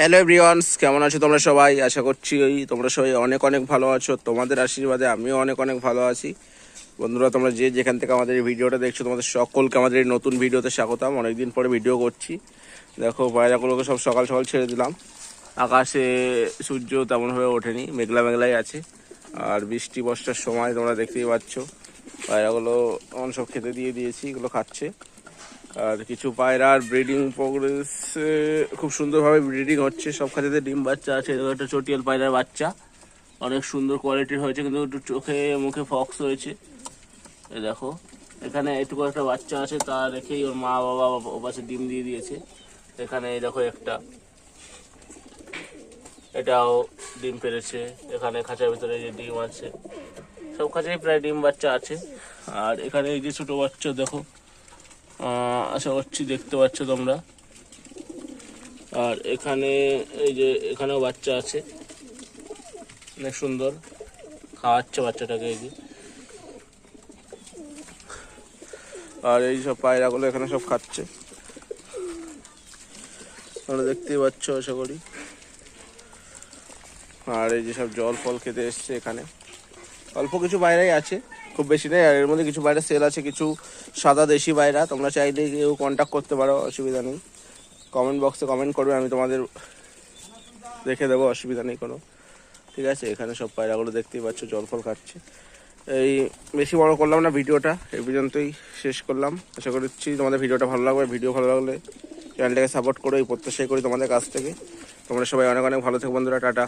Hello everyone's কেমন আছো তোমরা সবাই? আশা করছি ওই তোমরা সবাই অনেক অনেক ভালো আছো। তোমাদের আশীর্বাদে আমিও অনেক অনেক ভালো আছি। বন্ধুরা, তোমরা যে যেখান থেকে আমাদের এই ভিডিওটা দেখছ, তোমাদের সকলকে আমাদের এই নতুন ভিডিওতে স্বাগতম। অনেকদিন পরে ভিডিও করছি। দেখো পায়রাগুলোকে সব সকাল সকাল ছেড়ে দিলাম। আকাশে সূর্য তেমনভাবে ওঠেনি, মেঘলা মেঘলাই আছে। আর বৃষ্টি বর্ষার সময় তোমরা দেখতেই পাচ্ছ পায়রাগুলো অন সব খেতে দিয়ে দিয়েছি, এগুলো খাচ্ছে। আর কিছু পায়রার ব্রিডিং প্রোগ্রেস খুব সুন্দরভাবে ব্রিডিং হচ্ছে। সব খাঁচাতে ডিম বাচ্চা আছে একটা চটিয়াল পায়রার বাচ্চা। অনেক সুন্দর কোয়ালিটির হয়েছে, কিন্তু একটু চোখে, মুখে ফক্স হয়েছে এ দেখো, এখানে এটুকু একটা বাচ্চা আছে, তা রেখেই ওর মা বাবা ও পাশে ডিম দিয়ে দিয়েছে। এখানে এই দেখো একটা। এটাও ডিম পেরেছে, এখানে খাঁচার ভিতরে যে ডিম আছে। সব খাঁচাই প্রায় ডিম বাচ্চা আছে। আর এখানে এই যে ছোটো বাচ্চা, দেখো। আশা করছি দেখতে পাচ্ছ তোমরা। আর এখানে এই যে এখানেও বাচ্চা আছে। অনেক সুন্দর। খাওয়াচ্ছে বাচ্চাটাকে এই যে। আর এই সব পায়রাগুলো এখানে সব খাচ্ছে। তোমরা দেখতেই পাচ্ছ, আশা করি। আর এই যে সব জল ফল খেতে এসছে এখানে। অল্প কিছু বাইরেই আছে, খুব বেশি নেই। আর এর মধ্যে কিছু বাইরে সেল আছে, কিছু সাদা দেশি বাইরা। তোমরা চাইলে কেউ কন্ট্যাক্ট করতে পারো, অসুবিধা নেই। কমেন্ট বক্সে কমেন্ট করবে, আমি তোমাদের দেখে দেবো, অসুবিধা নেই কোনো। ঠিক আছে, এখানে সব পায়রাগুলো দেখতেই পাচ্ছ, জল ফল খাচ্ছে। এই বেশি বড় করলাম না ভিডিওটা এই পর্যন্তই শেষ করলাম। আশা করছি তোমাদের ভিডিওটা ভালো লাগবে। ভিডিও ভালো লাগলে চ্যানেলটাকে সাপোর্ট করো, এই প্রত্যাশাই করি তোমাদের কাছ থেকে। তোমরা সবাই অনেক অনেক ভালো থেকো বন্ধুরা, টাটা।